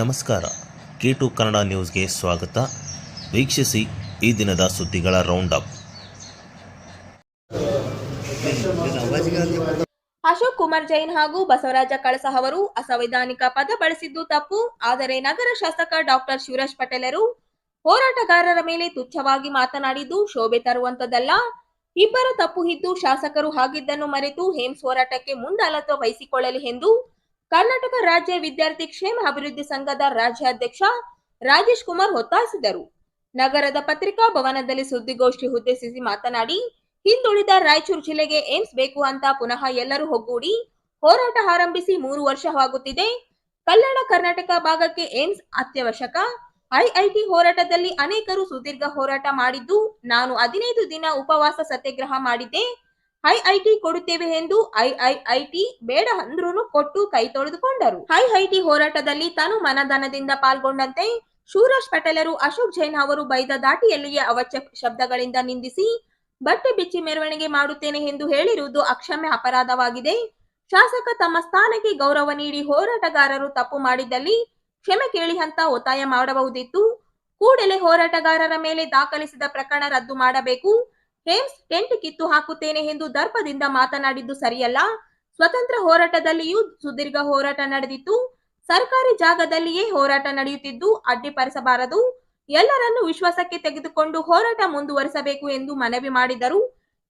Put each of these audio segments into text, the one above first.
ನಮಸ್ಕಾರ. K to Kannada ನ್ಯೂಸ್ಗೆ ಸ್ವಾಗತ. ವೀಕ್ಷಿಸಿ ಈ ದಿನದ ಸುದ್ದಿಗಳ ರೌಂಡ್ ಅಪ್ ಅಶೋಕ್ ಕುಮಾರ್ ಜೈನ್ ಹಾಗೂ ಬಸವರಾಜ ಕಳಸ ಅವರು ಅಸಂವಿಧಾನಿಕ ಪದ ಬಳಸಿದ್ದು ತಪ್ಪು. ಆದರೆ ನಗರ ಶಾಸಕ ಡಾಕ್ಟರ್ ಶಿವರಾಜ್ ಪಟೇಲರು ಹೋರಾಟಗಾರರ ಮೇಲೆ ತುಚ್ಛವಾಗಿ ಮಾತನಾಡಿದ್ದು ಶೋಭೆ ತರುವಂತದ್ದಲ್ಲ ಇಬ್ಬರ ತಪ್ಪು ಇದ್ದು ಶಾಸಕರು ಹಾಗಿದ್ದನ್ನು ಮರೆತು ಹೇಮ್ಸ್ ಹೋರಾಟಕ್ಕೆ ಮುಂದಾಳತ್ವ ವಹಿಸಿಕೊಳ್ಳಲಿ ಎಂದು ಕರ್ನಾಟಕ ರಾಜ್ಯ ವಿದ್ಯಾರ್ಥಿ ಕ್ಷೇಮ ಅಭಿವೃದ್ಧಿ ಸಂಘದ ರಾಜ್ಯಾಧ್ಯಕ್ಷ ರಾಜೇಶ್ ಕುಮಾರ್ ಒತ್ತಾಯಿಸಿದರು. ನಗರದ ಪತ್ರಿಕಾ ಭವನದಲ್ಲಿ ಸುದ್ದಿಗೋಷ್ಠಿ ಉದ್ದೇಶಿಸಿ ಮಾತನಾಡಿ, ಹಿಂದುಳಿದ ರಾಯಚೂರು ಜಿಲ್ಲೆಗೆ ಏಮ್ಸ್ ಬೇಕು ಅಂತ ಪುನಃ ಎಲ್ಲರೂ ಒಗ್ಗೂಡಿ ಹೋರಾಟ ಆರಂಭಿಸಿ ಮೂರು ವರ್ಷವಾಗುತ್ತಿದೆ. ಕಲ್ಯಾಣ ಕರ್ನಾಟಕ ಭಾಗಕ್ಕೆ ಏಮ್ಸ್ ಅತ್ಯವಶ್ಯಕ. ಐಐಟಿ ಹೋರಾಟದಲ್ಲಿ ಅನೇಕರು ಸುದೀರ್ಘ ಹೋರಾಟ ಮಾಡಿದ್ದು, ನಾನು ಹದಿನೈದು ದಿನ ಉಪವಾಸ ಸತ್ಯಾಗ್ರಹ ಮಾಡಿದ್ದೆ. ಐಐಟಿ ಕೊಡುತ್ತೇವೆ ಎಂದು ಐಐಐಟಿ ಬೇಡ ಅಂದ್ರೂ ಕೊಟ್ಟು ಕೈ ತೊಳೆದುಕೊಂಡರು. ಐಐಟಿ ಹೋರಾಟದಲ್ಲಿ ತಾನು ಮನದಾನದಿಂದ ಪಾಲ್ಗೊಂಡಂತೆ ಶೂರಜ್ ಪಟೇಲರು ಅಶೋಕ್ ಜೈನ್ ಅವರು ಬೈದ ದಾಟಿಯಲ್ಲಿಯೇ ಅವಶ್ಯ ಶಬ್ದಗಳಿಂದ ನಿಂದಿಸಿ, ಬಟ್ಟೆ ಬಿಚ್ಚಿ ಮೆರವಣಿಗೆ ಮಾಡುತ್ತೇನೆ ಎಂದು ಹೇಳಿರುವುದು ಅಕ್ಷಮ್ಯ ಅಪರಾಧವಾಗಿದೆ. ಶಾಸಕ ತಮ್ಮ ಸ್ಥಾನಕ್ಕೆ ಗೌರವ ನೀಡಿ ಹೋರಾಟಗಾರರು ತಪ್ಪು ಮಾಡಿದಲ್ಲಿ ಕ್ಷಮೆ ಕೇಳಿ ಅಂತ ಒತ್ತಾಯ ಮಾಡಬಹುದಿತ್ತು. ಕೂಡಲೇ ಹೋರಾಟಗಾರರ ಮೇಲೆ ದಾಖಲಿಸಿದ ಪ್ರಕರಣ ರದ್ದು ಮಾಡಬೇಕು. ಹೇಮ್ಸ್ ಟೆಂಟ್ ಕಿತ್ತು ಹಾಕುತ್ತೇನೆ ಎಂದು ದರ್ಪದಿಂದ ಮಾತನಾಡಿದ್ದು ಸರಿಯಲ್ಲ. ಸ್ವತಂತ್ರ ಹೋರಾಟದಲ್ಲಿಯೂ ಸುದೀರ್ಘ ಹೋರಾಟ ನಡೆದಿತ್ತು. ಸರ್ಕಾರಿ ಜಾಗದಲ್ಲಿಯೇ ಹೋರಾಟ ನಡೆಯುತ್ತಿದ್ದು, ಅಡ್ಡಿಪಡಿಸಬಾರದು. ಎಲ್ಲರನ್ನು ವಿಶ್ವಾಸಕ್ಕೆ ತೆಗೆದುಕೊಂಡು ಹೋರಾಟ ಮುಂದುವರಿಸಬೇಕು ಎಂದು ಮನವಿ ಮಾಡಿದರು.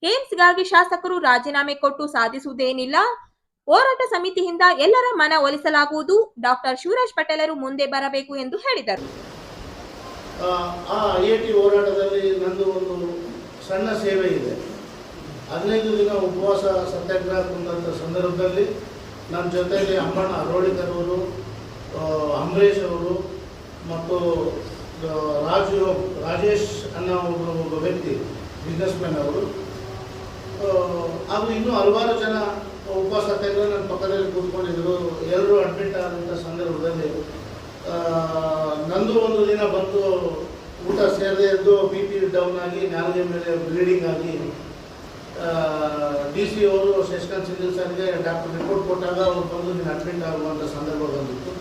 ಏಮ್ಸ್ಗಾಗಿ ಶಾಸಕರು ರಾಜೀನಾಮೆ ಕೊಟ್ಟು ಸಾಧಿಸುವುದೇನಿಲ್ಲ. ಹೋರಾಟ ಸಮಿತಿಯಿಂದ ಎಲ್ಲರ ಮನ ಒಲಿಸಲಾಗುವುದು. ಡಾಕ್ಟರ್ ಶಿವರಾಜ್ ಪಟೇಲರು ಮುಂದೆ ಬರಬೇಕು ಎಂದು ಹೇಳಿದರು. ಸಣ್ಣ ಸೇವೆ ಇದೆ. ಹದಿನೈದು ದಿನ ಉಪವಾಸ ಸತ್ಯಾಗ್ರಹ ಕುಂದಂಥ ಸಂದರ್ಭದಲ್ಲಿ ನಮ್ಮ ಜೊತೆಯಲ್ಲಿ ಅಮ್ಮಣ್ಣ ಅರೋಳಿಕರವರು ಅಂಬರೀಶ್ ಅವರು ಮತ್ತು ರಾಜು, ರಾಜೇಶ್ ಅನ್ನೋ ಒಬ್ಬ ವ್ಯಕ್ತಿ ಬಿಸ್ನೆಸ್ ಮ್ಯಾನ್ ಅವರು ಹಾಗೂ ಇನ್ನೂ ಹಲವಾರು ಜನ ಉಪವಾಸ ಸತ್ಯಾಗ್ರಹ ನನ್ನ ಪಕ್ಕದಲ್ಲಿ ಕೂತ್ಕೊಂಡಿದ್ದರು. ಎಲ್ಲರೂ ಅಡ್ಮಿಟ್ ಆದಂಥ ಸಂದರ್ಭದಲ್ಲಿ ನಂದು ಒಂದು ದಿನ ಬಂದು ಊಟ ಸೇರದೆ ಇದ್ದು ಬಿ ಪಿ ಡೌನ್ ಆಗಿ ನಾಲ್ಗೆ ಮೇಲೆ ಬ್ಲೀಡಿಂಗ್ ಆಗಿ ಡಿ ಸಿ ಅವರು ಶಶಿಕಾಂತ್ ಸಿಂಧಲ್ ಸರ್ಗೆ ಡಾಕ್ಟರ್ ರಿಪೋರ್ಟ್ ಕೊಟ್ಟಾಗ ಅವ್ರು ಬಂದು ನೀನು ಅಡ್ಮಿಟ್ ಆಗುವಂಥ ಸಂದರ್ಭ ಬಂದಿತ್ತು.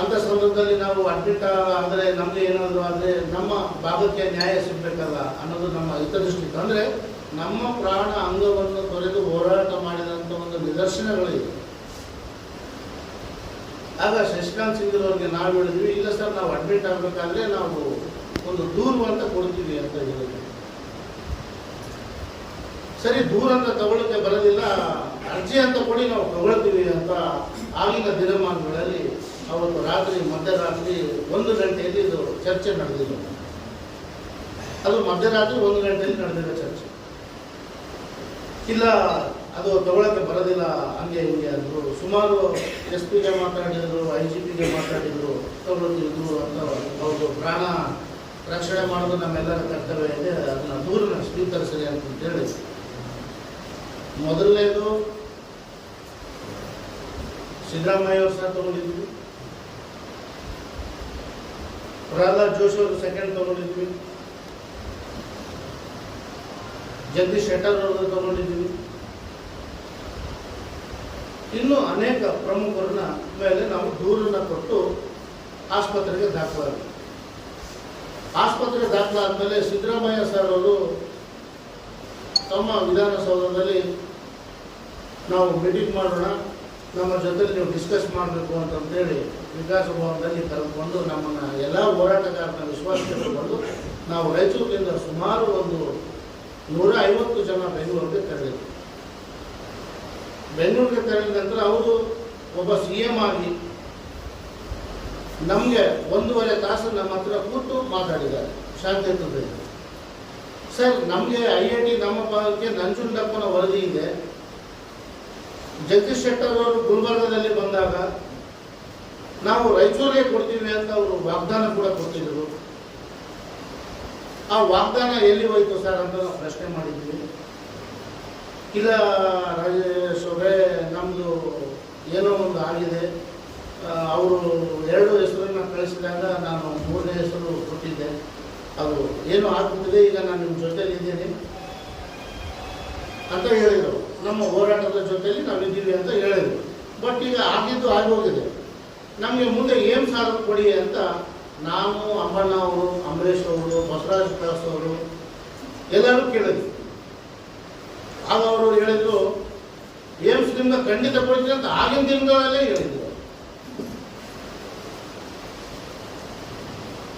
ಅಂಥ ಸಂದರ್ಭದಲ್ಲಿ ನಾವು ಅಡ್ಮಿಟ್ ಆದರೆ ನಮಗೆ ಏನಾದರೂ ಆದರೆ ನಮ್ಮ ಭಾಗಕ್ಕೆ ನ್ಯಾಯ ಸಿಗಬೇಕಲ್ಲ ಅನ್ನೋದು ನಮ್ಮ ಹಿತದೃಷ್ಟಿ ಅಂದರೆ ನಮ್ಮ ಪ್ರಾಣ ಅಂಗವನ್ನು ತೊರೆದು ಹೋರಾಟ ಮಾಡಿದಂಥ ಒಂದು ನಿದರ್ಶನಗಳಿವೆ. ಆಗ ಶಶಿಕಾಂತ್ ಸಿಂಗ್ ಅವ್ರಿಗೆ ನಾವು ಹೇಳಿದ್ವಿ, ಇಲ್ಲ ಸರ್, ನಾವು ಅಡ್ಮಿಟ್ ಆಗಬೇಕಾದ್ರೆ ನಾವು ಒಂದು ದೂರು ಅಂತ ಕೊಡ್ತೀವಿ ಅಂತ ಹೇಳಿದ್ವಿ ಸರಿ, ದೂರ ಅಂತ ತಗೊಳ್ಳೋಕೆ ಬರೋದಿಲ್ಲ ಅರ್ಜಿ ಅಂತ ಕೊಡಿ ನಾವು ತಗೊಳ್ತೀವಿ ಅಂತ ಆಗಿನ ದಿನಮಾನಗಳಲ್ಲಿ ಅವತ್ತು ರಾತ್ರಿ, ಮಧ್ಯರಾತ್ರಿ ಒಂದು ಗಂಟೆಯಲ್ಲಿ ಇದು ಚರ್ಚೆ ನಡೆದಿಲ್ಲ ಅದು ಮಧ್ಯರಾತ್ರಿ ಒಂದು ಗಂಟೆಯಲ್ಲಿ ನಡೆದಿರೋ ಚರ್ಚೆ. ಇಲ್ಲ, ಅದು ತಗೊಳಕ್ಕೆ ಬರೋದಿಲ್ಲ ಹಂಗೆ ಸುಮಾರು ಎಸ್ ಪಿಗೆ ಮಾತಾಡಿದ್ರು, ಐ ಜಿ ಪಿಗೆ ಮಾತಾಡಿದ್ರು ತಗೊಳ್ತಿದ್ರು ಅಂತ ಅವ್ರದ್ದು ಪ್ರಾಣ ರಕ್ಷಣೆ ಮಾಡೋದು ನಮ್ಮೆಲ್ಲರ ಕರ್ತವ್ಯ ಇದೆ. ಅದನ್ನ ದೂರನ ಸ್ವೀಕರಿಸಲಿ ಅಂತೇಳಿ ಮೊದಲನೇದು ಸಿದ್ದರಾಮಯ್ಯ ಅವರು ಸಹ ತಗೊಂಡಿದ್ವಿ. ಪ್ರಹ್ಲಾದ್ ಜೋಶಿ ಅವರು ಸೆಕೆಂಡ್ ತಗೊಂಡಿದ್ವಿ. ಜಗದೀಶ್ ಶೆಟ್ಟರ್ ಅವರು ತಗೊಂಡಿದ್ವಿ. ಇನ್ನು ಅನೇಕ ಪ್ರಮುಖರನ್ನ ಮೇಲೆ ನಾವು ದೂರನ್ನ ಕೊಟ್ಟು ಆಸ್ಪತ್ರೆಗೆ ದಾಖಲಾಗಿ ಆಸ್ಪತ್ರೆಗೆ ದಾಖಲಾದ್ಮೇಲೆ ಸಿದ್ದರಾಮಯ್ಯ ಸರ್ ಅವರು ತಮ್ಮ ವಿಧಾನಸೌಧದಲ್ಲಿ ನಾವು ಮೀಟಿಂಗ್ ಮಾಡೋಣ, ನಮ್ಮ ಜೊತೆಲಿ ನೀವು ಡಿಸ್ಕಸ್ ಮಾಡಬೇಕು ಅಂತಂತೇಳಿ ವಿಕಾಸ ಭವನದಲ್ಲಿ ಕರೆದುಕೊಂಡು ನಮ್ಮನ್ನು ಎಲ್ಲ ಹೋರಾಟಗಾರನ ವಿಶ್ವಾಸಕ್ಕೆ ತಗೊಂಡು ನಾವು ರಾಯಚೂರಿನಿಂದ ಸುಮಾರು ಒಂದು ನೂರ ಐವತ್ತು ಜನ ಬೆಂಗಳೂರಿಗೆ ತೆರಳಿದ್ರು ಬೆಂಗಳೂರಿಗೆ ತೆರಳಿದ ನಂತರ ಅವರು ಒಬ್ಬ ಸಿ ಎಂ ಆಗಿ ನಮಗೆ ಒಂದೂವರೆ ತಾಸು ನಮ್ಮ ಹತ್ರ ಕೂತು ಮಾತಾಡಿದ್ದಾರೆ. ಶಾಂತಿಯುತದಲ್ಲಿ ಸರ್, ನಮಗೆ ಐ ಐ ಟಿ ನಮ್ಮ ಭಾಗಕ್ಕೆ ನಂಜುಂಡಪ್ಪನ ವರದಿ ಇದೆ. ಜಗದೀಶ್ ಶೆಟ್ಟರ್ ಅವರು ಗುಲ್ಬರ್ಗದಲ್ಲಿ ಬಂದಾಗ ನಾವು ರಾಯಚೂರಿಗೆ ಕೊಡ್ತೀವಿ ಅಂತ ಅವರು ವಾಗ್ದಾನ ಕೂಡ ಕೊಟ್ಟಿದ್ರು ಆ ವಾಗ್ದಾನ ಎಲ್ಲಿ ಹೋಯ್ತು ಸರ್ ಅಂತ ನಾವು ಪ್ರಶ್ನೆ ಮಾಡಿದ್ವಿ. ಇಲ್ಲ ರಾಜೇಶ್ ಅವರೇ ನಮ್ಮದು ಏನೋ ಒಂದು ಆಗಿದೆ. ಅವರು ಎರಡು ಹೆಸರನ್ನು ಕಳಿಸಿದಾಗ ನಾನು ಮೂರನೇ ಹೆಸರು ಕೊಟ್ಟಿದ್ದೆ. ಅದು ಏನು ಆಗ್ಬಿಟ್ಟಿದೆ ಈಗ ನಾನು ನಿಮ್ಮ ಜೊತೆಲಿದ್ದೀನಿ ಅಂತ ಹೇಳಿದರು. ನಮ್ಮ ಹೋರಾಟದ ಜೊತೆಲಿ ನಾವಿದ್ದೀವಿ ಅಂತ ಹೇಳಿದರು. ಬಟ್ ಈಗ ಆಗಿದ್ದು ಆಗೋಗಿದೆ ನಮಗೆ ಮುಂದೆ ಏನು ಸಾಲ ಕೊಡಿ ಅಂತ ನಾನು ಅಮ್ಮಣ್ಣ ಅವರು, ಅಂಬರೀಷ್ ಅವರು, ಬಸವರಾಜ್ ದಾಸ್ ಅವರು ಎಲ್ಲರೂ ಕೇಳಿದ್ವಿ ಆಗ ಅವರು ಹೇಳಿದ್ರು ಏಮ್ಸ್ ನಿಮ್ಗೆ ಖಂಡಿತ ಕೊಡ್ತೀನಿ ಅಂತ ಆಗಿನ ದಿನಗಳಲ್ಲೇ ಹೇಳಿದ್ರು.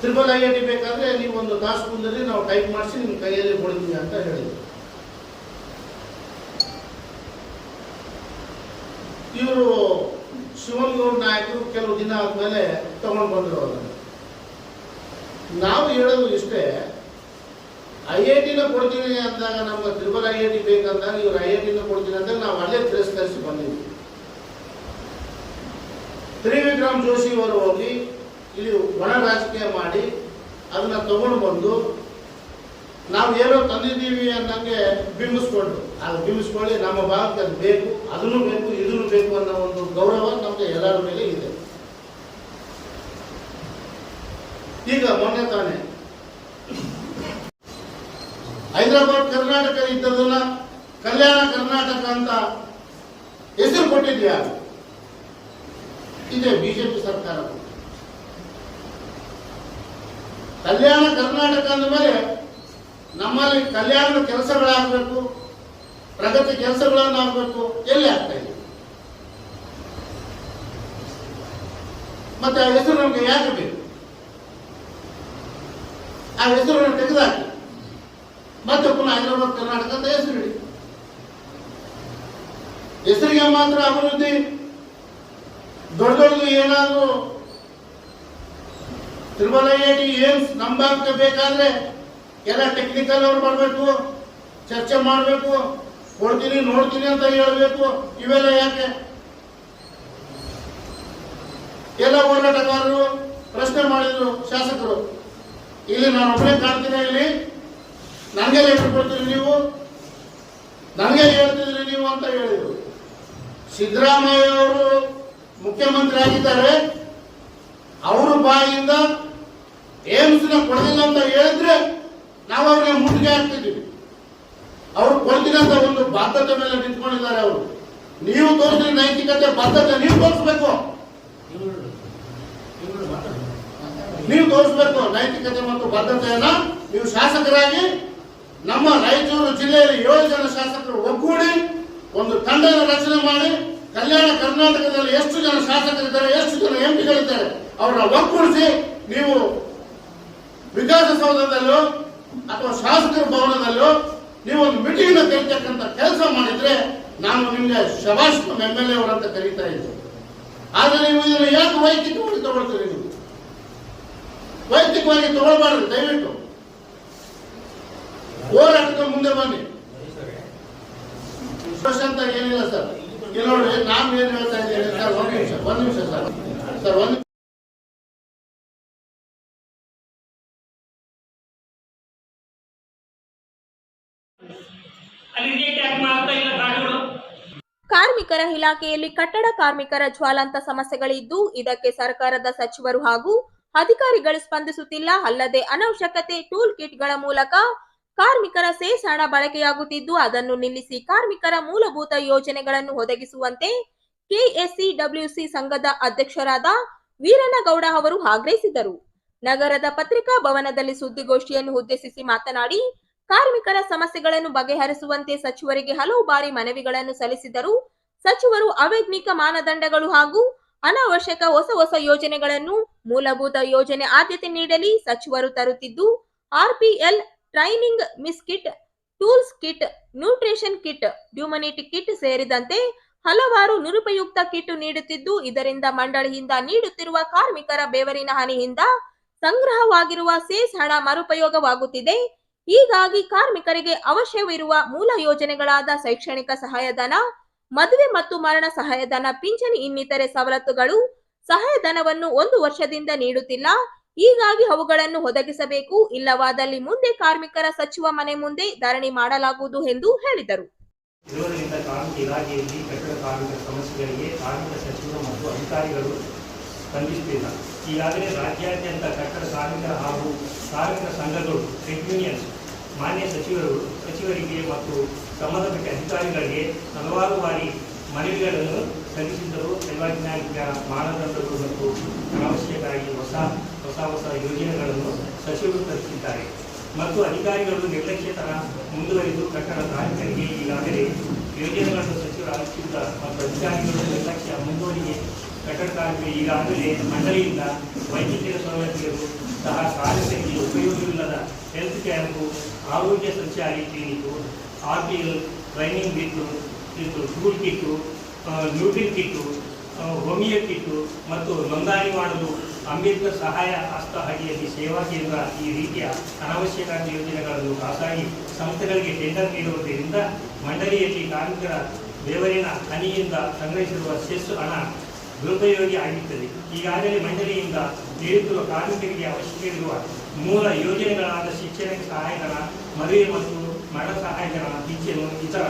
ತ್ರಿಬಲ್ ಐ ಐ ಬೇಕಾದ್ರೆ ನೀವು ಒಂದು ತಾಸು ಮುಂದಲ್ಲಿ ನಾವು ಟೈಪ್ ಮಾಡಿಸಿ ನಿಮ್ಮ ಕೈಯಲ್ಲಿ ಕೊಡ್ತೀವಿ ಅಂತ ಹೇಳಿದ್ರು. ಇವರು ಶಿವನಗೌಡ ನಾಯಕರು ಕೆಲವು ದಿನ ಆದ್ಮೇಲೆ ತಗೊಂಡು ಬಂದರು ಅದನ್ನು ನಾವು ಹೇಳೋದು ಇಷ್ಟೇ ಐ ಐ ಟಿನ ಕೊಡ್ತೀನಿ ಅಂದಾಗ ನಮ್ಮ ತ್ರಿಬಲ್ ಐ ಐ ಟಿ ಬೇಕಂದಾಗ ಇವ್ರು ಐ ಐ ಟಿನ ಕೊಡ್ತೀನಿ ಅಂದಾಗ ನಾವು ಅಲ್ಲೇ ತಿರಸ್ಕರಿಸಿ ಬಂದಿದ್ವಿ. ತ್ರಿವಿಕ್ರಮ್ ಜೋಶಿ ಅವರು ಹೋಗಿ ಇಲ್ಲಿ ಒಣ ರಾಜಕೀಯ ಮಾಡಿ ಅದನ್ನ ತಗೊಂಡು ಬಂದು ನಾವು ಏನೋ ತಂದಿದ್ದೀವಿ ಅನ್ನಂಗೆ ಬಿಂಬಿಸ್ಕೊಂಡು ಅದು ಬಿಂಬಿಸ್ಕೊಳ್ಳಿ, ನಮ್ಮ ಭಾಗಕ್ಕೆ ಅದು ಬೇಕು, ಅದನ್ನು ಬೇಕು, ಇದನ್ನು ಬೇಕು ಅನ್ನೋ ಒಂದು ಗೌರವ ನಮಗೆ ಎಲ್ಲರ ಮೇಲೆ ಇದೆ. ಈಗ ಮೊನ್ನೆ ತಾನೇ ಹೈದರಾಬಾದ್ ಇದ್ದದನ್ನ ಕಲ್ಯಾಣ ಕರ್ನಾಟಕ ಅಂತ ಹೆಸರು ಕೊಟ್ಟಿದ್ಯಾ? ಇದೆ ಬಿಜೆಪಿ ಸರ್ಕಾರ. ಕಲ್ಯಾಣ ಕರ್ನಾಟಕ ಅಂದಮೇಲೆ ನಮ್ಮಲ್ಲಿ ಕಲ್ಯಾಣದ ಕೆಲಸಗಳಾಗಬೇಕು, ಪ್ರಗತಿ ಕೆಲಸಗಳನ್ನು ಆಗಬೇಕು ಎಲ್ಲಿ ಆಗ್ತಾ ಇದೆ? ಮತ್ತೆ ಆ ಹೆಸರು ನಮ್ಗೆ ಯಾಕೆ ಬೇಕು? ಆ ಹೆಸರು ತೆಗೆದುಹಾಕಿ ಮತ್ತೆ ಪುನಃ ಹೈದರಾಬಾದ್ ಕರ್ನಾಟಕ ಅಂತ ಹೆಸರು ಇಡಿ ಹೆಸರಿಗೆ ಮಾತ್ರ ಅಭಿವೃದ್ಧಿ. ದೊಡ್ಡ ದೊಡ್ಡದು ಏನಾದರೂ ತ್ರಿಬಲ್ ಐ ಐ ಏಮ್ಸ್ ಭಾಗಕ್ಕೆ ಬೇಕಾದ್ರೆ ಎಲ್ಲ ಟೆಕ್ನಿಕಲ್ ಅವ್ರು ಬರಬೇಕು, ಚರ್ಚೆ ಮಾಡಬೇಕು, ಕೊಡ್ತೀನಿ, ನೋಡ್ತೀನಿ ಅಂತ ಹೇಳಬೇಕು. ಇವೆಲ್ಲ ಯಾಕೆ? ಎಲ್ಲ ಹೋರಾಟಗಾರರು ಪ್ರಶ್ನೆ ಮಾಡಿದ್ರು ಶಾಸಕರು. ಇಲ್ಲಿ ನಾನು ಒಬ್ಬನೇ ಕಾಣ್ತೀನಿ ಇಲ್ಲಿ. ನನಗೆ ಲೆಟರ್ ಕೊಡ್ತೀರಿ ನೀವು? ನನಗೆ ಹೇಳ್ತಿದ್ರಿ ನೀವು ಅಂತ ಹೇಳಿದರು. ಸಿದ್ದರಾಮಯ್ಯ ಅವರು ಮುಖ್ಯಮಂತ್ರಿ ಆಗಿದ್ದಾರೆ. ಅವರು ಬಾಯಿಂದ ಏಮ್ಸ್ನ ಕೊಡಲಿಲ್ಲ ಅಂತ ಹೇಳಿದ್ರೆ ನಾವು ಅವ್ರಿಗೆ ಮುಟ್ಟಿಗೆ ಹಾಕ್ತಿದ್ದೀವಿ. ಅವರು ಕೊಡ್ತೀನಿ ಒಂದು ಬಾಧ್ಯತೆ ಮೇಲೆ ನಿಂತ್ಕೊಂಡಿದ್ದಾರೆ ಅವರು. ನೀವು ತೋರಿಸಿದ್ರೆ ನೈತಿಕತೆ ಬದ್ಧತೆ ನೀವು ತೋರಿಸ್ಬೇಕು. ನೀವು ತೋರಿಸ್ಬೇಕು ನೈತಿಕತೆ ಮತ್ತು ಬದ್ಧತೆಯನ್ನ ನೀವು ಶಾಸಕರಾಗಿ ನಮ್ಮ ರಾಯಚೂರು ಜಿಲ್ಲೆಯಲ್ಲಿ ಏಳು ಜನ ಶಾಸಕರು ಒಗ್ಗೂಡಿ ಒಂದು ತಂಡದ ರಚನೆ ಮಾಡಿ ಕಲ್ಯಾಣ ಕರ್ನಾಟಕದಲ್ಲಿ ಎಷ್ಟು ಜನ ಶಾಸಕರಿದ್ದಾರೆ, ಎಷ್ಟು ಜನ ಎಂಪಿಗಳಿದ್ದಾರೆ, ಅವರನ್ನ ಒಗ್ಗೂಡಿಸಿ ನೀವು ವಿಕಾಸಸೌಧದಲ್ಲೋ ಅಥವಾ ಶಾಸಕರ ಭವನದಲ್ಲೋ ನೀವು ಒಂದು ಮೀಟಿಂಗ್ ಕರೀತಕ್ಕಂಥ ಕೆಲಸ ಮಾಡಿದ್ರೆ ನಾನು ನಿಮ್ಗೆ ಶಬಾಷ್ ಎಂ ಎಲ್ ಎ ಅವರಂತ ಕರೀತಾ ಇದ್ದೆ. ಆದ್ರೆ ನೀವು ಇದನ್ನು ಯಾಕೆ ವೈಯಕ್ತಿಕವಾಗಿ ತಗೊಳ್ತೀರಿ ನೀವು? ವೈಯಕ್ತಿಕವಾಗಿ ತಗೊಳ್ಬಾರ್ದು, ದಯವಿಟ್ಟು. ಹೋರಾಟದ ಮುಂದೆ ಬನ್ನಿ. ಅಂತ ಏನಿಲ್ಲ ಸರ್. ಇಲ್ಲಿ ನೋಡಿ ನಾನು ಏನ್ ಹೇಳ್ತಾ ಇದ್ದೀನಿ ಸರ್, ಒಂದ್ ನಿಮಿಷ ಒಂದ್ ನಿಮಿಷ ಸರ್. ಸರ್, ಒಂದ್ ಕಾರ್ಮಿಕರ ಇಲಾಖೆಯಲ್ಲಿ ಕಟ್ಟಡ ಕಾರ್ಮಿಕರ ಜ್ವಾಲಾಂತ ಸಮಸ್ಯೆಗಳಿದ್ದು, ಇದಕ್ಕೆ ಸರ್ಕಾರದ ಸಚಿವರು ಹಾಗೂ ಅಧಿಕಾರಿಗಳು ಸ್ಪಂದಿಸುತ್ತಿಲ್ಲ. ಅಲ್ಲದೆ ಅನವಶ್ಯಕತೆ ಟೂಲ್ ಕಿಟ್ಗಳ ಮೂಲಕ ಕಾರ್ಮಿಕರ ಸೇಸ್ ಹಣ ಬಳಕೆಯಾಗುತ್ತಿದ್ದು, ಅದನ್ನು ನಿಲ್ಲಿಸಿ ಕಾರ್ಮಿಕರ ಮೂಲಭೂತ ಯೋಜನೆಗಳನ್ನು ಒದಗಿಸುವಂತೆ ಕೆಎಸ್ಸಿ ಡಬ್ಲ್ಯೂಸಿ ಸಂಘದ ಅಧ್ಯಕ್ಷರಾದ ವೀರನಗೌಡ ಅವರು ಆಗ್ರಹಿಸಿದರು. ನಗರದ ಪತ್ರಿಕಾ ಭವನದಲ್ಲಿ ಸುದ್ದಿಗೋಷ್ಠಿಯನ್ನು ಉದ್ದೇಶಿಸಿ ಮಾತನಾಡಿ, ಕಾರ್ಮಿಕರ ಸಮಸ್ಯೆಗಳನ್ನು ಬಗೆಹರಿಸುವಂತೆ ಸಚಿವರಿಗೆ ಹಲವು ಬಾರಿ ಮನವಿಗಳನ್ನು ಸಲ್ಲಿಸಿದರು. ಸಚಿವರು ಅವೈಜ್ಞಿಕ ಮಾನದಂಡಗಳು ಹಾಗೂ ಅನಾವಶ್ಯಕ ಹೊಸ ಹೊಸ ಯೋಜನೆಗಳನ್ನು ಮೂಲಭೂತ ಯೋಜನೆ ಆದ್ಯತೆ ನೀಡಲಿ ಸಚಿವರು ತರುತ್ತಿದ್ದು, RPL training miss kit tools kit nutrition kit ಡ್ಯೂಮನಿಟಿ kit ಸೇರಿದಂತೆ ಹಲವಾರು ನಿರುಪಯುಕ್ತ ಕಿಟ್ ನೀಡುತ್ತಿದ್ದು, ಇದರಿಂದ ಮಂಡಳಿಯಿಂದ ನೀಡುತ್ತಿರುವ ಕಾರ್ಮಿಕರ ಬೇವರಿನ ಹಾನಿಯಿಂದ ಸಂಗ್ರಹವಾಗಿರುವ ಸೇಸ್ ಹಣ ಮರುಪಯೋಗವಾಗುತ್ತಿದೆ. ಹೀಗಾಗಿ ಕಾರ್ಮಿಕರಿಗೆ ಅವಶ್ಯವಿರುವ ಮೂಲ ಯೋಜನೆಗಳಾದ ಶೈಕ್ಷಣಿಕ ಸಹಾಯಧನ, ಮದುವೆ ಮತ್ತು ಮರಣ ಸಹಾಯಧನ, ಪಿಂಚಣಿ ಇನ್ನಿತರೆ ಸವಲತ್ತುಗಳು ಸಹಾಯಧನವನ್ನು ಒಂದು ವರ್ಷದಿಂದ ನೀಡುತ್ತಿಲ್ಲ. ಹೀಗಾಗಿ ಅವುಗಳನ್ನು ಒದಗಿಸಬೇಕು. ಇಲ್ಲವಾದಲ್ಲಿ ಮುಂದೆ ಕಾರ್ಮಿಕರ ಸಚಿವ ಮನೆ ಮುಂದೆ ಧರಣಿ ಮಾಡಲಾಗುವುದು ಎಂದು ಹೇಳಿದರು. ಇರುವುದರಿಂದ ಕಾರ್ಮಿಕ ಇಲಾಖೆಯಲ್ಲಿ ಕಟ್ಟಡ ಕಾರ್ಮಿಕ ಸಮಸ್ಯೆಗಳಿಗೆ ಕಾರ್ಮಿಕ ಸಚಿವರು ಮತ್ತು ಅಧಿಕಾರಿಗಳು ಸ್ಪಂದಿಸುತ್ತಿಲ್ಲ. ಈಗಾಗಲೇ ರಾಜ್ಯಾದ್ಯಂತ ಕಟ್ಟಡ ಕಾರ್ಮಿಕರ ಹಾಗೂ ಕಾರ್ಮಿಕ ಸಂಘಗಳು ಟ್ರೇಡ್ ಯೂನಿಯನ್ಸ್ ಮಾನ್ಯ ಸಚಿವರು, ಸಚಿವರಿಗೆ ಮತ್ತು ಸಂಬಂಧಪಟ್ಟ ಅಧಿಕಾರಿಗಳಿಗೆ ಹಲವಾರು ಬಾರಿ ಮನವಿಗಳನ್ನು ಸಲ್ಲಿಸಿದ್ದರು ದೈವಜ್ಞಾನಿಕ ಮಾನದಂಡಗಳು ಮತ್ತು ಅನಾವಶ್ಯಕವಾಗಿ ಹೊಸ ಹೊಸ ಹೊಸ ಯೋಜನೆಗಳನ್ನು ಸಚಿವರು ತರಿಸಿದ್ದಾರೆ. ಮತ್ತು ಅಧಿಕಾರಿಗಳು ನಿರ್ಲಕ್ಷ್ಯತನ ಮುಂದುವರಿದು ಕಟ್ಟಡ ಕಾರ್ಮಿಕರಿಗೆ ಈಗಾಗಲೇ ಯೋಜನೆಗಳನ್ನು ಸಚಿವರು ಆಲೋಚಿಸಿದ ಮತ್ತು ಅಧಿಕಾರಿಗಳು ನಿರ್ಲಕ್ಷ್ಯ ಮುಂದುವರಿಗೆ ಕಟ್ಟಡ ಕಾರ್ಮಿಕರು ಈಗಾಗಲೇ ಮಂಡಳಿಯಿಂದ ವೈದ್ಯಕೀಯ ಸೌಲಭ್ಯಗಳು ಸಹ ಕಾರ್ಯಕ್ರಮಕ್ಕೆ ಉಪಯೋಗವಿಲ್ಲದ ಹೆಲ್ತ್ ಕ್ಯಾಂಪು ಆರೋಗ್ಯ ಸಂಚಾರಿ clinic R P L training ಬಿಟ್ಟು tool kit nutri kit homeo kit ಮತ್ತು ನೋಂದಣಿ ಮಾಡಲು ಅಂಬೇಡ್ಕರ್ ಸಹಾಯ ಹಸ್ತ ಅಡಿಯಲ್ಲಿ ಸೇವಾ ಕೇಂದ್ರ ಈ ರೀತಿಯ ಅನಾವಶ್ಯಕ ಯೋಜನೆಗಳನ್ನು ಖಾಸಗಿ ಸಂಸ್ಥೆಗಳಿಗೆ ಟೆಂಡರ್ ನೀಡುವುದರಿಂದ ಮಂಡಳಿಯಲ್ಲಿ ಕಾರ್ಮಿಕರ ಬೆವರಿನ ಹನಿಯಿಂದ ಸಂಗ್ರಹಿಸಿರುವ ಸೆಸ್ ಹಣ ದುರುಪಯೋಗಿ ಆಗಿರುತ್ತದೆ. ಈಗಾಗಲೇ ಮಂಡಳಿಯಿಂದ ನೀಡುತ್ತಿರುವ ಕಾರ್ಮಿಕರಿಗೆ ಅವಶ್ಯಕವಿರುವ ಮೂಲ ಯೋಜನೆಗಳಾದ ಶಿಕ್ಷಣಕ್ಕೆ ಸಹಾಯಧನ, ಮದುವೆ ಮತ್ತು ಮರಣ ಸಹಾಯಧನ ಪಿಂಚನು ಇತರ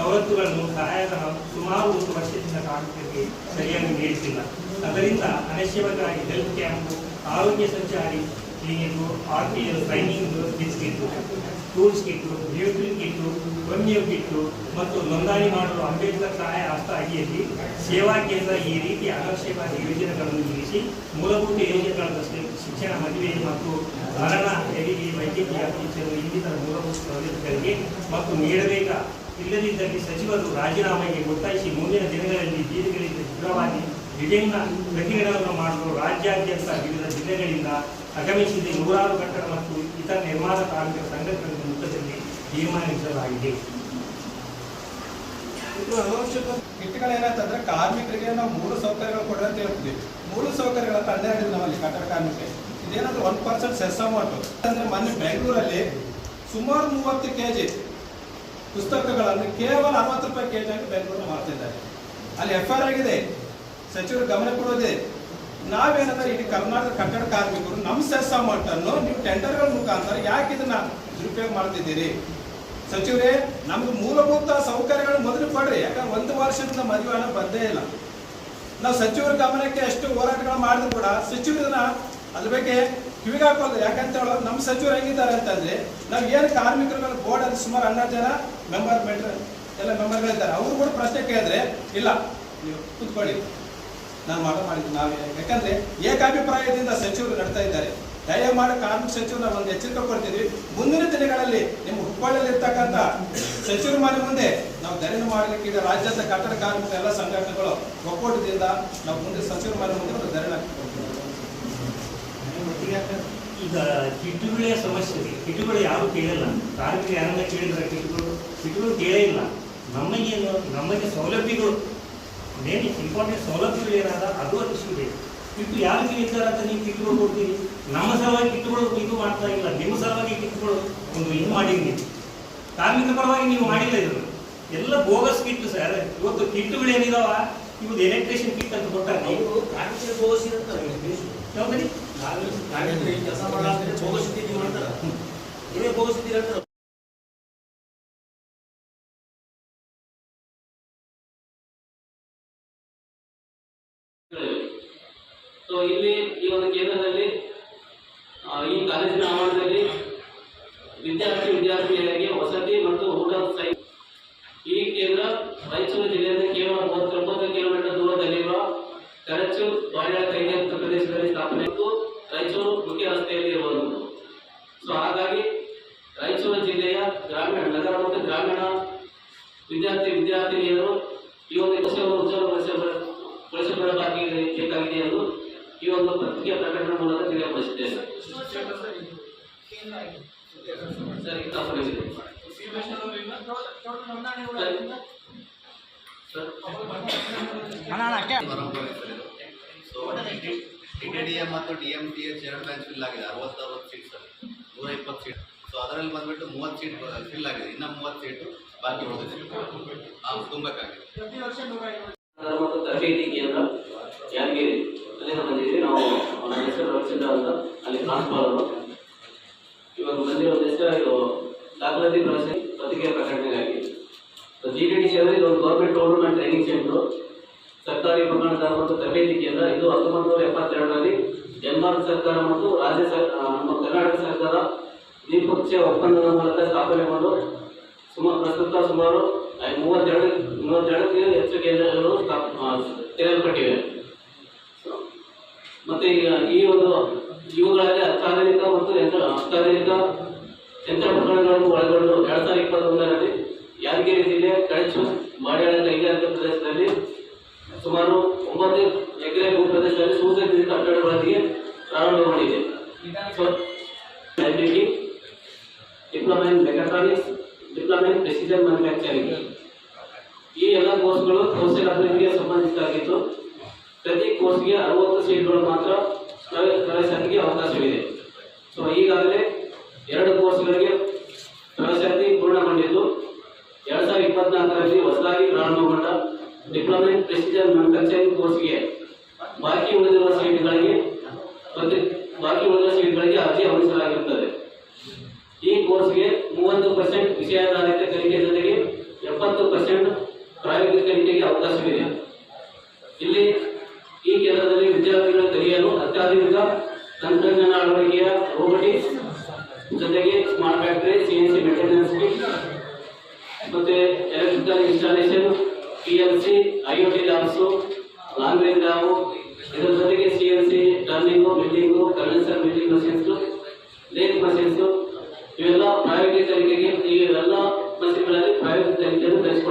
ಸವಲತ್ತುಗಳನ್ನು ಸಹಾಯದ ಸುಮಾರು ಒಂದು ವರ್ಷದಿಂದ ಕಾರ್ಮಿಕರಿಗೆ ಸರಿಯಾಗಿ ನೀಡುತ್ತಿಲ್ಲ ಅದರಿಂದ ಅನಶ್ಯವಾಗಿ ಹೆಲ್ತ್ ಕ್ಯಾಂಪ್ ಆರೋಗ್ಯ ಸಂಚಾರಿ clinic R P L training biscuit tools kit nutri kit homeo kit ಮತ್ತು ನೋಂದಣಿ ಮಾಡಲು ಅಂಬೇಡ್ಕರ್ ಸಹಾಯ ಹಸ್ತ ಅಡಿಯಲ್ಲಿ ಸೇವಾ ಕೇಂದ್ರ ಈ ರೀತಿ ಅನವಶ್ಯಕವಾದ ಯೋಜನೆಗಳನ್ನು ನಿಲ್ಲಿಸಿ, ಮೂಲಭೂತ ಯೋಜನೆಗಳಾದ ಶಿ- ಶಿಕ್ಷಣ ಮದುವೆ ಮತ್ತು ಮರಣ, ಹೆರಿಗೆ, ವೈದ್ಯಕೀಯ ಇನ್ನಿತರ ಮೂಲಭೂತ ಸೌಲಭ್ಯಗಳಿಗೆ ಮತ್ತು ನೀಡಬೇಕ ಇಲ್ಲದಿದ್ದಲ್ಲಿ ಸಚಿವರು ರಾಜೀನಾಮೆಗೆ ಒತ್ತಾಯಿಸಿ ಮುಂದಿನ ದಿನಗಳಲ್ಲಿ ಬೀದಿಗಳಿಂದ ಶುಭ್ರವಾಗಿ ವಿಭಿನ್ನ ಪ್ರತಿಭಟನೆಗಳನ್ನು ಮಾಡಲು ರಾಜ್ಯಾದ್ಯಂತ ವಿವಿಧ ಜಿಲ್ಲೆಗಳಿಂದ ಆಗಮಿಸಿದ ನೂರಾರು ಕಟ್ಟಡ ಮತ್ತು ಇತರ ನಿರ್ಮಾಣ ಕಾರ್ಮಿಕರ ಸಂಘಟನೆಗಳ ಮುಖದಲ್ಲಿ ತೀರ್ಮಾನಿಸಲಾಗಿದೆ ಕಿಟ್ಗಳೇನಾಯ್ತಂದ್ರೆ ಕಾರ್ಮಿಕರಿಗೆ ನಾವು ಮೂಲ ಸೌಕರ್ಯಗಳು ಕೊಡಿ ಅಂತ ಹೇಳ್ತೀವಿ. ಮೂಲ ಸೌಕರ್ಯಗಳ ಹನ್ನೆರಡು ನಮ್ಮಲ್ಲಿ ಕಟ್ಟಡ ಕಾರ್ಮಿಕರಿಗೆ ಇದೇನಂದ್ರೆ ಒನ್ ಪರ್ಸೆಂಟ್ ಸೆಸ್ ಅಮೌಂಟ್ ಅಂದ್ರೆ ಮೊನ್ನೆ ಬೆಂಗಳೂರಲ್ಲಿ ಸುಮಾರು ಮೂವತ್ತು ಕೆ ಜಿ ಪುಸ್ತಕಗಳನ್ನು ಕೇವಲ ಅರವತ್ತು ರೂಪಾಯಿ ಕೆ ಜಿ ಬೆಂಗಳೂರು ಮಾಡ್ತಿದ್ದಾರೆ ಅಲ್ಲಿ ಎಫ್ ಆರ್ ಆಗಿದೆ. ಸಚಿವರು ಗಮನ ಕೊಡೋದೆ ನಾವೇನಂದ್ರೆ ಇಡೀ ಕರ್ನಾಟಕ ಕಟ್ಟಡ ಕಾರ್ಮಿಕರು ನಮ್ಮ ಸೆಸ್ ಅಮೌಂಟ್ ಅನ್ನು ನೀವು ಟೆಂಡರ್ಗಳ ಮುಖಾಂತರ ಯಾಕೆ ಇದನ್ನ ದುರುಪಯೋಗ ಮಾಡ್ತಿದ್ದೀರಿ? ಸಚಿವರೇ, ನಮ್ಗೆ ಮೂಲಭೂತ ಸೌಕರ್ಯಗಳನ್ನು ಮೊದಲು ಕೊಡ್ರಿ. ಯಾಕಂದ್ರೆ ಒಂದು ವರ್ಷದಿಂದ ಮದುವೆ ಹಣ ಬಂದೇ ಇಲ್ಲ. ನಾವು ಸಚಿವರ ಗಮನಕ್ಕೆ ಎಷ್ಟು ಹೋರಾಟಗಳು ಮಾಡಿದ್ರು ಕೂಡ ಸಚಿವರು ಇದನ್ನ ಅಲ್ಲಿ ಬಗ್ಗೆ ಕಿವಿಗೆ ಹಾಕೋದು ಯಾಕಂತ ಹೇಳೋದು ನಮ್ಮ ಸಚಿವರು ಹೆಂಗಿದ್ದಾರೆ ಅಂತಂದ್ರೆ ನಾವು ಏನು ಕಾರ್ಮಿಕರುಗಳ ಬೋರ್ಡ್ ಅಲ್ಲಿ ಸುಮಾರು ಹನ್ನೆರಡು ಜನ ಮೆಂಬರ್ ಮೆಟ್ರ ಎಲ್ಲ ಮೆಂಬರ್ಗಳಿದ್ದಾರೆ. ಅವ್ರು ಕೂಡ ಪ್ರಶ್ನೆ ಕೇಳಿದ್ರೆ, ಇಲ್ಲ, ನೀವು ಕೂತ್ಕೊಳ್ಳಿ. ನಾನು ಮಾಡೋ ಮಾಡಿದ್ದು ನಾವೇ. ಯಾಕಂದ್ರೆ ಏಕಾಭಿಪ್ರಾಯದಿಂದ ಸಚಿವರು ನಡ್ತಾ ಇದ್ದಾರೆ. ದಯಮಾಡಿ ಕಾರ್ಮಿಕ ಸಚಿವರು ನಾವು ಒಂದು ಎಚ್ಚರಿಕೆ ಕೊಡ್ತಿದ್ವಿ. ಮುಂದಿನ ದಿನಗಳಲ್ಲಿ ನಿಮ್ಮ ಹುಬ್ಬಳ್ಳಿಯಲ್ಲಿ ಇರ್ತಕ್ಕಂಥ ಸಚಿವರು ಮನೆ ಮುಂದೆ ನಾವು ಧರಣಿ ಮಾಡಲಿಕ್ಕೆ ಈಗ ರಾಜ್ಯದ ಕಟ್ಟಡ ಕಾರ್ಮಿಕ ಎಲ್ಲ ಸಂಘಟನೆಗಳು ಒಕ್ಕೂಟದಿಂದ ನಾವು ಮುಂದೆ ಸಚಿವರು ಮನೆ ಮುಂದೆ ಒಂದು ಧರಣಿ ಹಾಕಿಕೊಡ್ತೀವಿ ಈಗ ಕಿಟ್ಟುಗಳೇ ಸಮಸ್ಯೆ ಇದೆ. ಕಿಟ್ಟುಗಳು ಯಾರು ಕೇಳಿಲ್ಲ. ಕಾರ್ಮಿಕರು ಯಾರನ್ನ ಕೇಳಿದ್ರೆ ಕಿಟ್ಟುಗಳು? ಕಿಟ್ಟುಗಳು ಕೇಳೇ ಇಲ್ಲ. ನಮಗೇನು ನಮಗೆ ಸೌಲಭ್ಯಗಳು ಮೇನ್ ಇಂಪಾರ್ಟೆಂಟ್ ಸೌಲಭ್ಯಗಳು ಏನಾದ ಅದು ಇಶ್ಯೂ ಇದೆ. ಕಿಟ್ಟು ಯಾರು ಕೇಳಿದ್ದಾರೆ ಅಂತ ನೀವು ಕಿಟ್ಟುಗಳು ಕೊಡ್ತೀರಿ? ನಮ್ಮ ಸಲುವಾಗಿ ಕಿಟ್ಟುಗಳು ಇದು ಮಾಡ್ತಾ ಇಲ್ಲ. ನಿಮ್ಮ ಸಲುವಾಗಿ ಕಿಟ್ಟುಗಳು ಒಂದು ಇದು ಮಾಡಿದ್ರಿ. ಕಾರ್ಮಿಕ ಪರವಾಗಿ ನೀವು ಮಾಡಿಲ್ಲ ಇದನ್ನು. ಎಲ್ಲ ಬೋಗಸ್ ಕಿಟ್ಟು ಸರ್ ಇವತ್ತು ಕಿಟ್ಟುಗಳು ಏನಿದಾವ? ಇವತ್ತು ಎಲೆಕ್ಟ್ರಿಷಿಯನ್ ಕಿಟ್ ಅಂತ ಯಾವ್ದ್ರಿ ಸೊ ಇಲ್ಲಿ ಈ ಒಂದು ಕೇಂದ್ರದಲ್ಲಿ ಈ ಕಾಲೇಜಿನ ಆವರಣದಲ್ಲಿ ವಿದ್ಯಾರ್ಥಿ ವಿದ್ಯಾರ್ಥಿನಿಯರಿಗೆ ವಸತಿ ಮತ್ತು ಊಟ ಸೈ, ಈ ಕೇಂದ್ರ ರಾಯಚೂರು ಜಿಲ್ಲೆಯಿಂದ ಕೇವಲ ಮೂವತ್ತೊಂಬತ್ತು ಕಿಲೋಮೀಟರ್ ದೂರದಲ್ಲಿರುವ ಕರಚು ಬಾಯಾಳ ಕೈಗಾರಿಕಾ ಪ್ರದೇಶದಲ್ಲಿ ಸ್ಥಾಪನೆ ರಾಯಚೂರು ಮುಖ್ಯ ರಸ್ತೆಯಲ್ಲಿ ಇರುವಂತದ್ದು ಸೊ ಹಾಗಾಗಿ ರಾಯಚೂರು ಜಿಲ್ಲೆಯ ಗ್ರಾಮೀಣ ನಗರ ಮತ್ತು ಗ್ರಾಮೀಣ ವಿದ್ಯಾರ್ಥಿ ವಿದ್ಯಾರ್ಥಿನಿಯರು ಈ ಒಂದು ವಿಷಯವನ್ನು ಉಜ್ವಲಗೊಳಿಸಬೇಕಾಗಿ ಬೇಕಾಗಿದೆ ಎಂದು ಈ ಒಂದು ಪತ್ರಿಕೆ ಪ್ರಕಟಣೆ ಮೂಲಕ ತಿಳಿಯಪಡಿಸಿದ್ದೇನೆ ಸರಿ ಸ್ಥಾಪನೆಗಿದೆ ಡಿ ಟಿಟಿಡಿಎಂ ಮತ್ತು ಟಿ ಎರಡು ಬ್ರಾಂಚ್ ಫಿಲ್ ಆಗಿದೆ ಅರವತ್ತರವತ್ತು ಸೀಟ್ಸ್ ನೂರ ಇಪ್ಪತ್ತು ಸೀಟ್ ಸೊ ಅದರಲ್ಲಿ ಬಂದ್ಬಿಟ್ಟು ಮೂವತ್ತು ಸೀಟ್ ಫಿಲ್ ಆಗಿದೆ. ಇನ್ನು ಮೂವತ್ತು ಸೀಟು ಬಾಕಿ ಉಳಿದಿದೆ. ನಾವು ತುಂಬಬೇಕಾಗಿದೆ ಮತ್ತು ತರಬೇತಿ ಕೇಂದ್ರ ನಾವು ಹೆಸರು ರವಿಚಂದ್ರ ಅಂತ ಅಲ್ಲಿ ಪ್ರಾಂಶುಪಾಲರು ಇವಾಗ ಬಂದಿರೋ ಹೆಸರು ದಾಖಲಾತಿ ಪ್ರಶ್ನೆ ಪತ್ರಿಕೆ ಪ್ರಕಟಣೆಗಾಗಿ. ಜಿ ಟಿ ಡಿ ಸಿ ಅಂದರೆ ಇದೊಂದು ಗೌರ್ಮೆಂಟ್ ಆ್ಯಂಡ್ ಟ್ರೈನಿಂಗ್ ಸೆಂಟ್ರು ಸರ್ಕಾರಿ ಪ್ರಮಾಣದ ಮತ್ತು ತರಬೇತಿ ಕೇಂದ್ರ ಇದು ಹತ್ತೊಂಬತ್ತು ನೂರ ಎಪ್ಪತ್ತೆರಡರಲ್ಲಿ ಡೆನ್ಮಾರ್ಕ್ ಸರ್ಕಾರ ಮತ್ತು ರಾಜ್ಯ ನಮ್ಮ ಕರ್ನಾಟಕ ಸರ್ಕಾರ ದ್ವಿಪಕ್ಷೀಯ ಒಪ್ಪಂದದ ಮೂಲಕ ಸ್ಥಾಪನೆಗೊಂಡು ಸುಮಾರು ಪ್ರಸ್ತುತ ಸುಮಾರು ಮೂವತ್ತೆರಡು, ಮೂವತ್ತೆರಡಕ್ಕೆ ಹೆಚ್ಚು ಕೇಂದ್ರಗಳು ತೆರೆಯಲ್ಪಟ್ಟಿವೆ ಮತ್ತೆ ಈ ಒಂದು ಇವುಗಳಲ್ಲಿ ಅತ್ಯಾಧುನಿಕ ಮತ್ತು ಯಂತ್ರ, ಅತ್ಯಾಧುನಿಕ ಯಂತ್ರೋಪಕರಣಗಳನ್ನು ಒಳಗೊಂಡು ಎರಡ್ ಸಾವಿರದ ಇಪ್ಪತ್ತೊಂದರಲ್ಲಿ ಯಾದಗಿರಿ ಜಿಲ್ಲೆ ಕಳಚು ಮಾಡ್ಯಾಳ ಕೈಗಾರಿಕಾ ಪ್ರದೇಶದಲ್ಲಿ ಸುಮಾರು ಒಂಬತ್ತು ಎಕರೆ ಭೂ ಪ್ರದೇಶದಲ್ಲಿ ಸುಸಜ್ಜಿತ ಕಟ್ಟಡಗಳೊಂದಿಗೆ ಪ್ರಾರಂಭಗೊಂಡಿದೆ so library diploma in mechatronics diploma in precision manufacturing ಈ ಎಲ್ಲ ಕೋರ್ಸ್ಗಳು ಕೌಶಲ್ಯ ಅಭಿವೃದ್ಧಿಗೆ ಸಂಬಂಧಿಸಿದ್ದಾಗಿದ್ದು ಪ್ರತಿ ಕೋರ್ಸ್ಗೆ ಅರವತ್ತು ಸೀಟ್ಗಳು ಮಾತ್ರ ಪ್ರವೆ- ಪ್ರವೇಶಾತಿಗೆ ಅವಕಾಶವಿದೆ ಸೊ ಈಗಾಗಲೇ ಎರಡು ಕೋರ್ಸ್ಗಳಿಗೆ ಪ್ರವೇಶಾತಿ ಪೂರ್ಣಗೊಂಡಿದ್ದು ಎರಡ್ ಸಾವಿರದ ಇಪ್ಪತ್ನಾಲ್ಕರಲ್ಲಿ ಹೊಸದಾಗಿ ಪ್ರಾರಂಭಗೊಂಡ ಡಿಪ್ಲೊಮಾ ಇನ್ ಪ್ರೆಸಿಷನ್ ಮ್ಯಾನುಫ್ಯಾಕ್ಚರಿಂಗ್ ಕೋರ್ಸ್ಗೆ ಬಾಕಿ ಉಳಿದಿರುವ ಸೀಟ್ಗಳಿಗೆ ಪ್ರತಿ ಬಾಕಿ ಉಳಿದಿರುವ ಸೀಟ್ಗಳಿಗೆ ಅರ್ಜಿ ಆಹ್ವಾನಿಸಲಾಗಿರುತ್ತದೆ ಈ ಕೋರ್ಸ್ಗೆ ಮೂವತ್ತು ಪರ್ಸೆಂಟ್ ವಿಷಯಾಧಾರಿತ ಕಲಿಕೆ ಜೊತೆಗೆ ಎಪ್ಪತ್ತು ಪರ್ಸೆಂಟ್ ಪ್ರಾಯೋಗಿಕ ಕಲಿಕೆಗೆ ಅವಕಾಶವಿದೆ ಇಲ್ಲಿ ಈ ಕೇಂದ್ರದಲ್ಲಿ ವಿದ್ಯಾರ್ಥಿಗಳು ಕಲಿಯಲು ಅತ್ಯಾಧುನಿಕ ತಂತ್ರಜ್ಞಾನ ಅಳವಡಿಕೆಯ ರೋಬೋಟಿಕ್ಸ್ ಜೊತೆಗೆ ಸ್ಮಾರ್ಟ್ ಫ್ಯಾಕ್ಟರಿ ಸಿಎನ್ಸಿ ಮೇಂಟೆನೆನ್ಸ್ ಮತ್ತೆ electrical installation P L C IOT labs range lab, ಇದರ ಜೊತೆಗೆ C L C turning building ಕನ್ವೆನ್ಸರ್ building machines lathe machines, ಇವೆಲ್ಲ ಪ್ರಾಯೋಗಿಕ ತನಿಖೆಗೆ ಇವೆಲ್ಲ ಮಷಿನ್ಗಳಲ್ಲಿ ಪ್ರಾಯೋಗಿಕ ತನಿಖೆಯನ್ನು ಕಲಿಕೆ